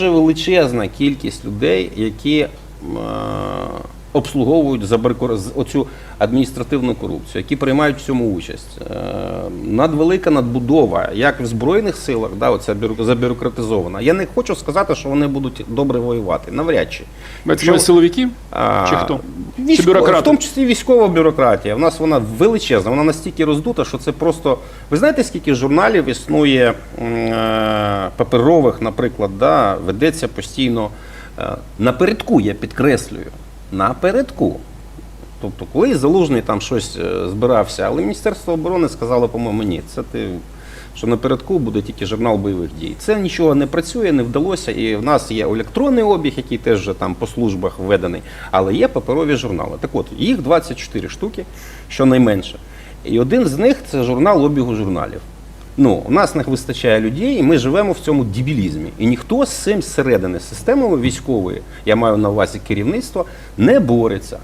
Дуже величезна кількість людей, які е, обслуговують оцю адміністративну корупцію, які приймають в цьому участь. Е, надвелика надбудова, як в Збройних силах, да, оця бюро- забюрократизована. Я не хочу сказати, що вони будуть добре воювати. Навряд чи. Це силовики? А, Чи хто? Бюрократи? В тому числі військова бюрократія. У нас вона величезна, вона настільки роздута, що це просто. Ви знаєте, скільки журналів існує е, паперових, наприклад, да, ведеться постійно е, напередку, я підкреслюю. Напередку. Тобто, коли залужний там щось е, збирався, але Міністерство оборони сказало, по-моєму, ні, це ти. Що напередку буде тільки журнал бойових дій. Це нічого не працює, не вдалося. І в нас є електронний обіг, який теж вже там по службах введений, але є паперові журнали. Так от, їх 24 штуки, щонайменше. І один з них це журнал обігу журналів. Ну, у нас не вистачає людей, і ми живемо в цьому дебілізмі. І ніхто з цим зсередини системою військової, я маю на увазі керівництво, не бореться.